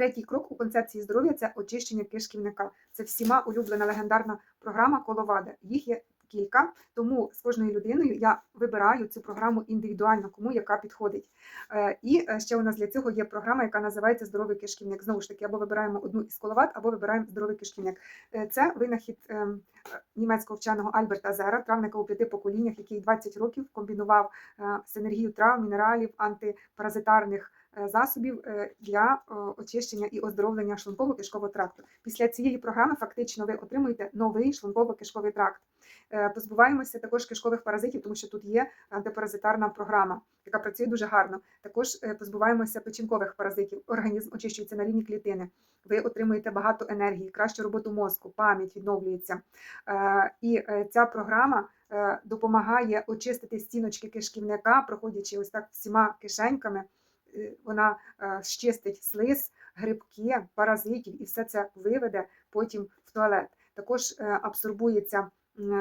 Третій крок у концепції здоров'я це очищення кишківника. Це всіма улюблена легендарна програма Коловада. Їх є кілька, тому з кожною людиною я вибираю цю програму індивідуально, кому яка підходить. Е, І е, ще у нас для цього є програма, яка називається Здоровий кишківник. Знову ж таки, або вибираємо одну із коловад, або вибираємо здоровий кишківник. Е, Це винахід німецького вченого Альберта Зера, травника у п'яти поколіннях, який 20 років комбінував синергію трав, мінералів, антипаразитарних засобів е, для е, очищення і оздоровлення шлунково-кишкового тракту. Після цієї програми фактично ви отримуєте новий шлунково-кишковий тракт. Е, Позбуваємося також кишкових паразитів, тому що тут є антипаразитарна програма, яка працює дуже гарно. Також е, позбуваємося печінкових паразитів. Організм очищується на рівні клітини. Ви отримуєте багато енергії, кращу роботу мозку, пам'ять відновлюється. Е, І е, ця програма е, допомагає очистити стіночки кишківника, проходячи ось так всіма кишеньками. Е, Вона е, щистить слиз, грибки, паразитів і все це виведе потім в туалет. Також е, абсорбується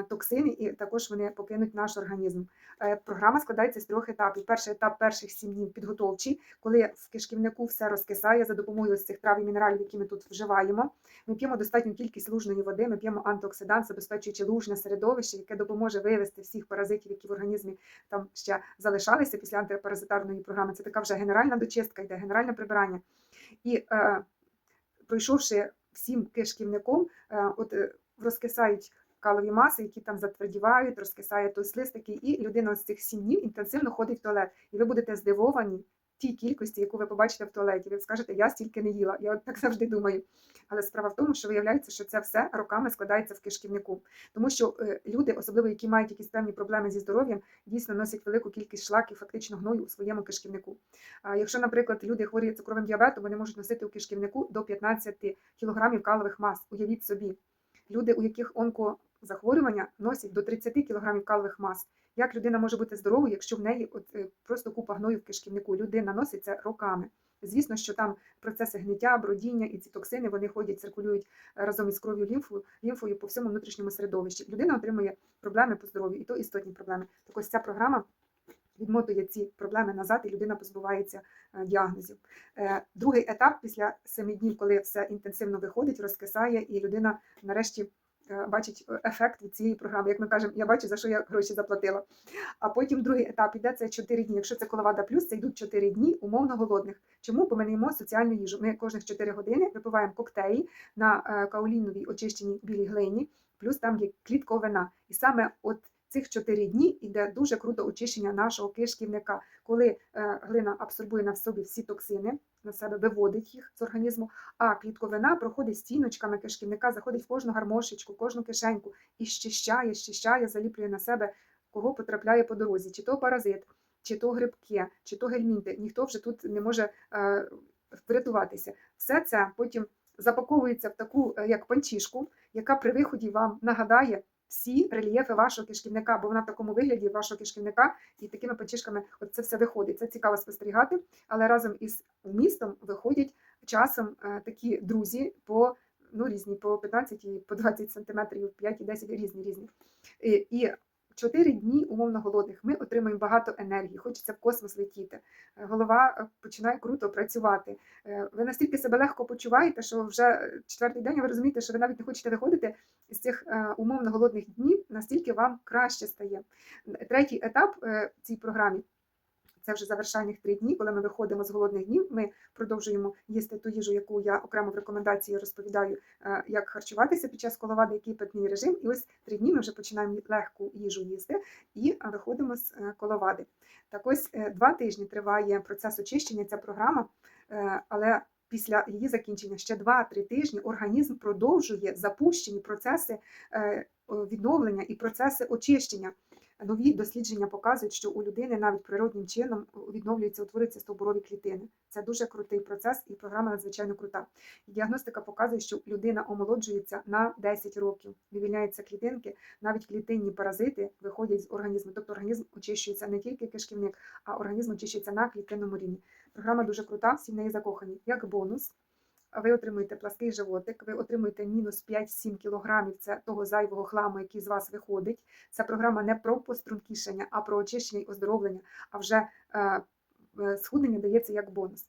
токсини, і також вони покинуть наш організм. Е, Програма складається з трьох етапів. Перший етап перших сім днів підготовчий, коли в кишківнику все розкисає за допомогою цих трав і мінералів, які ми тут вживаємо. Ми п'ємо достатню кількість лужної води, ми п'ємо антиоксидант, забезпечуючи лужне середовище, яке допоможе вивести всіх паразитів, які в організмі там ще залишалися після антипаразитарної програми. Це така вже генеральна дочистка, йде генеральне прибирання. І е, пройшовши всім кишківником, е, от е, розкисають калові маси, які там затвердівають, розкисає той слиз такий, і людина з цих сім днів інтенсивно ходить в туалет. І ви будете здивовані тій кількості, яку ви побачите в туалеті. Ви скажете, я стільки не їла. Я так завжди думаю. Але справа в тому, що виявляється, що це все роками складається в кишківнику. Тому що е, люди, особливо які мають якісь певні проблеми зі здоров'ям, дійсно носять велику кількість шлаків, фактично гною у своєму кишківнику. Якщо, наприклад, люди хворі цукровим діабетом, вони можуть носити у кишківнику до 15 кілограмів калових мас. Уявіть собі, люди, у яких онкозахворювання носять до 30 кілограмів калових мас. Як людина може бути здоровою, якщо в неї от, е, просто купа гною в кишківнику? Людина носить це роками. Звісно, що там процеси гниття, бродіння і ці токсини вони ходять, циркулюють е, разом із кров'ю лімфою, лімфою по всьому внутрішньому середовищі. Людина отримує проблеми по здоров'ю, і то істотні проблеми. Так ось ця програма відмотує ці проблеми назад, і людина позбувається е, діагнозів. Другий етап після семи днів, коли все інтенсивно виходить, розкисає, і людина нарешті бачить е, ефект від цієї програми. Як ми кажемо, я бачу, за що я гроші заплатила. А потім другий етап іде це 4 дні. Якщо це коловада плюс, це йдуть 4 дні умовно голодних. Чому? Бо ми не їмо соціальну їжу. Ми кожних 4 години випиваємо коктейлі на е, каоліновій очищеній білій глині, плюс там є клітковина. І саме от цих 4 дні іде дуже круто очищення нашого кишківника, коли е, глина абсорбує на собі всі токсини, на себе виводить їх з організму, а клітковина проходить стіночками кишківника, заходить в кожну гармошечку, кожну кишеньку і щищає, щищає, заліплює на себе, кого потрапляє по дорозі, чи то паразит, чи то грибки, чи то гельмінти. Ніхто вже тут не може е, врятуватися. Все це потім запаковується в таку е, як панчішку, яка при виході вам нагадає всі рельєфи вашого кишківника, бо вона в такому вигляді вашого кишківника і такими панчишками от це все виходить. Це цікаво спостерігати, але разом із вмістом виходять часом е, такі друзі по ну, різні, по 15 і по 20 сантиметрів, 5 і 10 різні різні. І, і 4 дні умовно голодних ми отримаємо багато енергії, хочеться в космос летіти. Е, Голова е, починає круто працювати. Е, Ви настільки себе легко почуваєте, що вже четвертий день ви розумієте, що ви навіть не хочете виходити з цих умовно голодних днів, настільки вам краще стає. Третій етап цій програмі. Це вже завершальних три дні, коли ми виходимо з голодних днів. Ми продовжуємо їсти ту їжу, яку я окремо в рекомендації розповідаю, е, як харчуватися під час коловади, який питний режим. І ось три дні ми вже починаємо легку їжу їсти і е, виходимо з е, коловади. Так ось два тижні триває процес очищення, ця програма, але після її закінчення ще 2-3 тижні організм продовжує запущені процеси відновлення і процеси очищення. Нові дослідження показують, що у людини навіть природнім чином відновлюються, утворюються стовбурові клітини. Це дуже крутий процес, і програма надзвичайно крута. Діагностика показує, що людина омолоджується на 10 років, вивільняються клітинки, навіть клітинні паразити виходять з організму. Тобто організм очищується не тільки кишківник, а організм очищується на клітинному рівні. Програма дуже крута, всі в неї закохані. Як бонус, ви отримуєте плаский животик, ви отримуєте мінус 5-7 кілограмів це того зайвого хламу, який з вас виходить. Ця програма не про пострункішення, а про очищення і оздоровлення, а вже е, е, схуднення дається як бонус.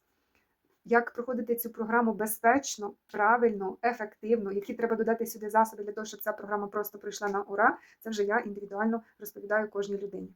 Як проходити цю програму безпечно, правильно, ефективно, які треба додати сюди засоби для того, щоб ця програма просто пройшла на ура, це вже я індивідуально розповідаю кожній людині.